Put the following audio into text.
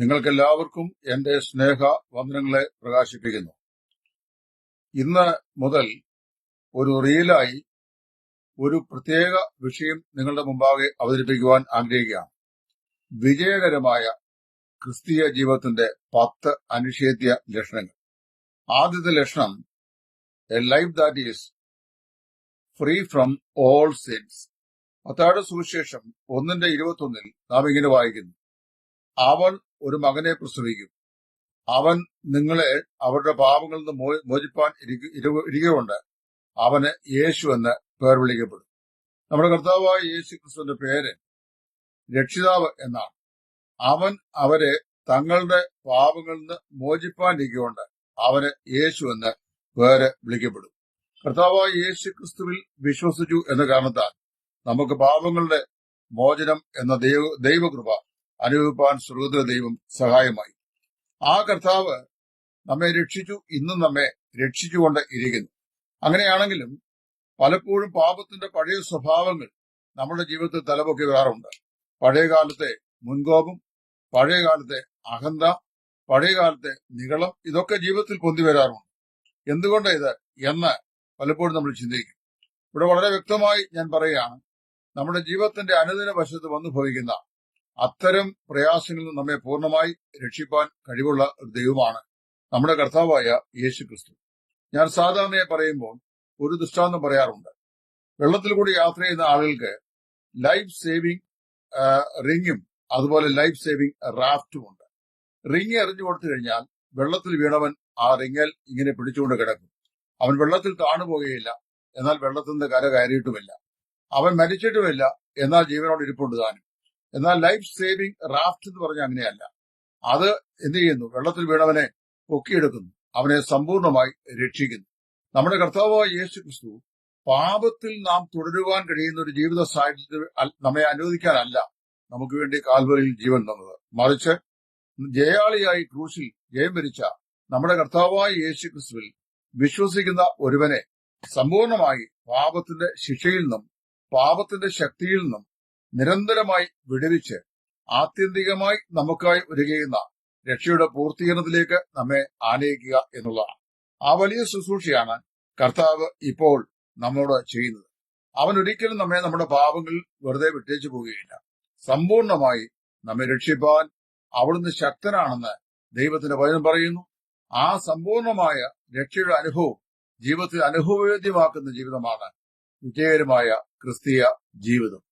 നിങ്ങൾക്കെല്ലാവർക്കും എന്റെ സ്നേഹ വന്ദനങ്ങളെ പ്രകാശിപ്പിക്കുന്നു. ഇന്ന് മുതൽ ഒരു റീലായി ഒരു പ്രത്യേക വിഷയം നിങ്ങളുടെ മുമ്പാകെ അവതരിപ്പിക്കുവാൻ ആഗ്രഹിക്കുകയാണ്. വിജയകരമായ ക്രിസ്തീയ ജീവിതത്തിന്റെ പത്ത് അനിഷേധ്യ ലക്ഷണങ്ങൾ. ആദ്യത്തെ ലക്ഷണം a life that is free from all sins മത്തായുടെ സുവിശേഷം ഒന്നിന്റെ ഇരുപത്തൊന്നിൽ നാം ഇങ്ങനെ വായിക്കുന്നു. അവൻ ഒരു മകനെ പ്രസവിക്കും. അവൻ നിങ്ങളെ അവരുടെ പാപങ്ങളിൽ നിന്ന് മോചിപ്പാൻ ഇരികൊണ്ട് ഇരു- അവന് യേശു എന്ന് പേർ വിളിക്കപ്പെടും. നമ്മുടെ കർത്താവായ യേശു ക്രിസ്തുവിന്റെ പേര് രക്ഷിതാവ് എന്നാണ്. അവൻ അവരെ തങ്ങളുടെ പാപങ്ങളിൽ നിന്ന് മോചിപ്പാൻ ഇരിക്കുകയുണ്ട് അവന് യേശു എന്ന് പേര് വിളിക്കപ്പെടും. കർത്താവായ യേശു ക്രിസ്തുവിൽ വിശ്വസിച്ചു എന്ന കാരണത്താൽ നമുക്ക് പാപങ്ങളുടെ മോചനം എന്ന ദൈവ ദൈവകൃപ അനുഭവിപ്പാൻ സ്വതന്ത്ര ദൈവം സഹായമായി. ആ കർത്താവ് നമ്മെ രക്ഷിച്ചു ഇന്നും നമ്മെ രക്ഷിച്ചുകൊണ്ട് ഇരിക്കുന്നു. അങ്ങനെയാണെങ്കിലും പലപ്പോഴും പാപത്തിന്റെ പഴയ സ്വഭാവങ്ങൾ നമ്മുടെ ജീവിതത്തിൽ തലപൊക്കി വരാറുണ്ട് പഴയകാലത്തെ മുൻകോപം പഴയകാലത്തെ അഹന്ത പഴയകാലത്തെ നികളം ഇതൊക്കെ ജീവിതത്തിൽ പൊന്തി വരാറുണ്ട്. എന്തുകൊണ്ട് ഇത് എന്ന് പലപ്പോഴും നമ്മൾ ചിന്തിക്കും. ഇവിടെ വളരെ വ്യക്തമായി ഞാൻ പറയുകയാണ് നമ്മുടെ ജീവിതത്തിന്റെ അനുദിന വശത്ത് വന്നു ഭവിക്കുന്ന അത്തരം പ്രയാസങ്ങളിൽ നിന്ന് നമ്മെ പൂർണമായി രക്ഷിപ്പാൻ കഴിവുള്ള ഒരു ദൈവമാണ് നമ്മുടെ കർത്താവായ യേശു ക്രിസ്തു ഞാൻ സാധാരണയായി പറയുമ്പോൾ ഒരു ദൃഷ്ടാന്തം പറയാറുണ്ട്. വെള്ളത്തിൽ കൂടി യാത്ര ചെയ്യുന്ന ആളുകൾക്ക് ലൈഫ് സേവിംഗ് റിങ്ങും അതുപോലെ ലൈഫ് സേവിംഗ് റാഫ്റ്റും ഉണ്ട്. റിങ് എറിഞ്ഞു കൊടുത്തു കഴിഞ്ഞാൽ വെള്ളത്തിൽ വീണവൻ ആ റിങ്ങൽ ഇങ്ങനെ പിടിച്ചുകൊണ്ട് കിടക്കും. അവൻ വെള്ളത്തിൽ താണുപോകുകയില്ല എന്നാൽ വെള്ളത്തിൽ നിന്ന് കര കയറിയിട്ടുമില്ല. അവൻ മരിച്ചിട്ടുമില്ല എന്നാൽ ജീവനോട് ഇരിപ്പുണ്ട് താനും. എന്നാൽ ലൈഫ് സേവിംഗ് റാഫ്റ്റ് എന്ന് പറഞ്ഞാൽ അങ്ങനെയല്ല. അത് എന്ത് ചെയ്യുന്നു? വെള്ളത്തിൽ വീണവനെ പൊക്കിയെടുക്കുന്നു. അവനെ സമ്പൂർണമായി രക്ഷിക്കുന്നു. നമ്മുടെ കർത്താവായ യേശു ക്രിസ്തു പാപത്തിൽ നാം തുടരുവാൻ കഴിയുന്ന ഒരു ജീവിത സാഹചര്യത്തിൽ നമ്മെ അനുവദിക്കാനല്ല. നമുക്ക് വേണ്ടി കാൽവരിയിൽ ജീവൻ തന്നത്. മറിച്ച് ജയാളിയായി ക്രൂശിൽ ജയം വരിച്ച നമ്മുടെ കർത്താവായ യേശു ക്രിസ്തുവിൽ വിശ്വസിക്കുന്ന ഒരുവനെ സമ്പൂർണമായി പാപത്തിന്റെ ശിക്ഷയിൽ നിന്നും പാപത്തിന്റെ ശക്തിയിൽ നിന്നും നിരന്തരമായി വിടുവിച്ച് ആത്യന്തികമായി നമുക്കായി ഒരുകയുന്ന രക്ഷയുടെ പൂർത്തീകരണത്തിലേക്ക് നമ്മെ ആനയിക്കുക എന്നുള്ളതാണ് ആ വലിയ ശുശ്രൂഷയാണ് കർത്താവ് ഇപ്പോൾ നമ്മോട് ചെയ്യുന്നത്. അവൻ ഒരിക്കലും നമ്മെ നമ്മുടെ പാപങ്ങളിൽ വെറുതെ വിട്ടേച്ചു പോവുകയില്ല. സമ്പൂർണമായി നമ്മെ രക്ഷിപ്പാൻ അവിടുന്ന് ശക്തനാണെന്ന് ദൈവത്തിന്റെ വചനം പറയുന്നു. ആ സമ്പൂർണമായ രക്ഷയുടെ അനുഭവം ജീവിതത്തിൽ അനുഭവവേദ്യമാക്കുന്ന ജീവിതമാണ് വിജയകരമായ ക്രിസ്തീയ ജീവിതം.